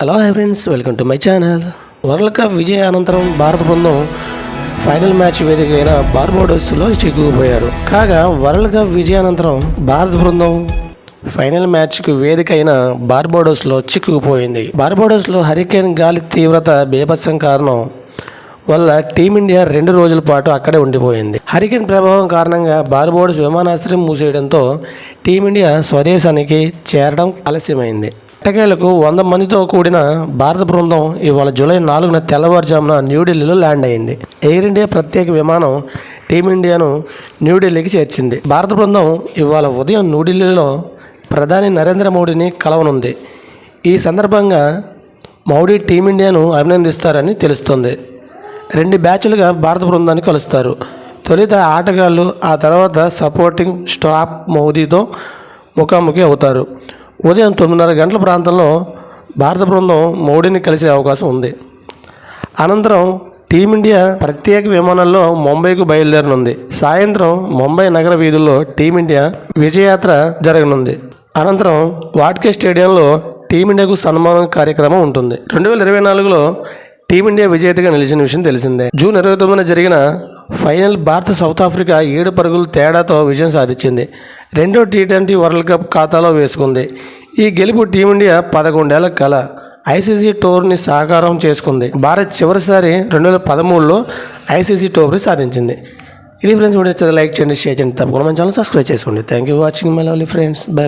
Hello hi friends welcome to my channel world cup విజయ అనంతరం భారత బృందం ఫైనల్ మ్యాచ్ వేదిక అయిన బార్బోడోస్లో చిక్కుకుపోయారు. కాగా వరల్డ్ కప్ విజయ అనంతరం భారత బృందం ఫైనల్ మ్యాచ్కు వేదిక అయిన బార్బోడోస్లో చిక్కుకుపోయింది. బార్బోడోస్లో హరికేన్ గాలి తీవ్రత బీభత్సం కారణం వల్ల టీమిండియా రెండు రోజుల పాటు అక్కడే ఉండిపోయింది. హరికేన్ ప్రభావం కారణంగా బార్బోడోస్ విమానాశ్రయం మూసేయడంతో టీమిండియా స్వదేశానికి చేరడం ఆలస్యమైంది. ఎట్టకేలకు వంద మందితో కూడిన భారత బృందం ఇవాళ జూలై నాలుగున తెల్లవారుజామున న్యూఢిల్లీలో ల్యాండ్ అయింది. ఎయిర్ ఇండియా ప్రత్యేక విమానం టీమిండియాను న్యూఢిల్లీకి చేర్చింది. భారత బృందం ఇవాళ ఉదయం న్యూఢిల్లీలో ప్రధాని నరేంద్ర మోడీని కలవనుంది. ఈ సందర్భంగా మోడీ టీమిండియాను అభినందిస్తారని తెలుస్తుంది. రెండు బ్యాచ్లుగా భారత బృందాన్ని కలుస్తారు. తొలుత ఆటగాళ్ళు ఆ తర్వాత సపోర్టింగ్ స్టాఫ్ మోదీతో ముఖాముఖి అవుతారు. ఉదయం తొమ్మిదిన్నర గంటల ప్రాంతంలో భారత బృందం మోడీని కలిసే అవకాశం ఉంది. అనంతరం టీమిండియా ప్రత్యేక విమానంలో ముంబైకు బయలుదేరనుంది. సాయంత్రం ముంబై నగర వీధుల్లో టీమిండియా విజయయాత్ర జరగనుంది. అనంతరం వాట్కే స్టేడియంలో టీమిండియాకు సన్మానం కార్యక్రమం ఉంటుంది. రెండు వేల ఇరవై నాలుగులో టీమిండియా విజేతగా నిలిచిన విషయం తెలిసిందే. జూన్ ఇరవై తొమ్మిదిన జరిగిన ఫైనల్ భారత సౌత్ ఆఫ్రికా ఏడు పరుగులు తేడాతో విజయం సాధించింది. రెండో టీ ట్వంటీ వరల్డ్ కప్ ఖాతాలో వేసుకుంది. ఈ గెలుపు టీమిండియా పదకొండేళ్ళ కల ఐసీసీ టోర్ని సాకారం చేసుకుంది. భారత్ చివరిసారి రెండు వేల పదమూడులో ఐసీసీ టోర్ని సాధించింది. ఇది ఫ్రెండ్స్ వీడియో లైక్ చేయండి షేర్ చేయండి తప్పకుండా మన ఛానల్ సబ్స్క్రైబ్ చేసుకోండి. Thank you watching my lovely friends bye